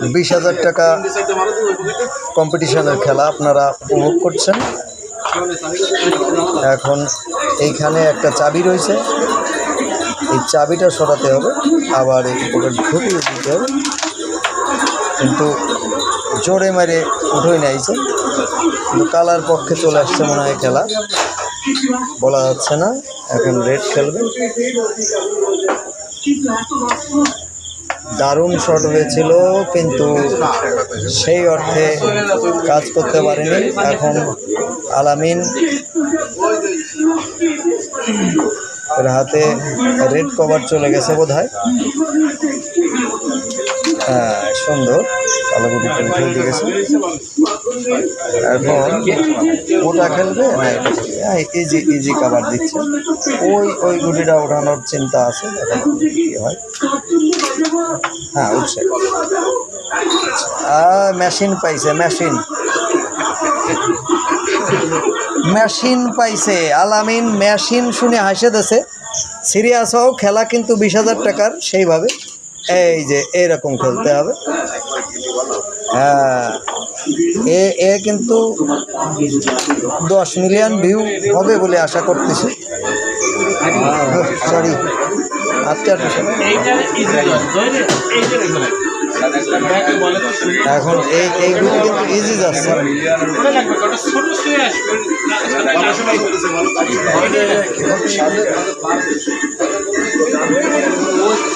বিশ হাজার টাকা কম্পিটিশনের খেলা আপনারা উপভোগ করছেন। এখন এইখানে একটা চাবি রয়েছে। এই চাবিটা সরাতে হবে। আবার এই উপরে ঢুকিয়ে দিতে হবে। কিন্তু জোরে মেরে উঠোই নাইছে কিন্তু কালার পক্ষে চলে আসছে মনে হয় খেলা। বলা যাচ্ছে না। এখন রেড খেলবে। দারুণ শট হয়েছিল, কিন্তু সেই অর্থে কাজ করতে পারেনি। এখন আলামিন এর হাতে রেড কভার চলে গেছে বোধ হয় হ্যাঁ। সুন্দর, কালো গুটি উঠে দিয়ে গেছে। এখন ওটা খেলবে? না ইজি ইজি কাভার দিচ্ছে। ওই ওই গুটিটা ওঠানোর চিন্তা আছে, দেখা হয়। হ্যাঁ উঠছে। মেশিন পাইছে মেশিন মেশিন পাইছে। আলামিন মেশিন শুনে হাসে দেছে। সিরিয়াস হও, খেলা কিন্তু বিশ হাজার টাকার, সেইভাবে। এই যে এরকম খেলতে হবে। হ্যাঁ এ এ কিন্তু দশ মিলিয়ন ভিউ হবে বলে আশা করতেছি। সরি এখন এই এইগুলো কিন্তু ইজি যাচ্ছে।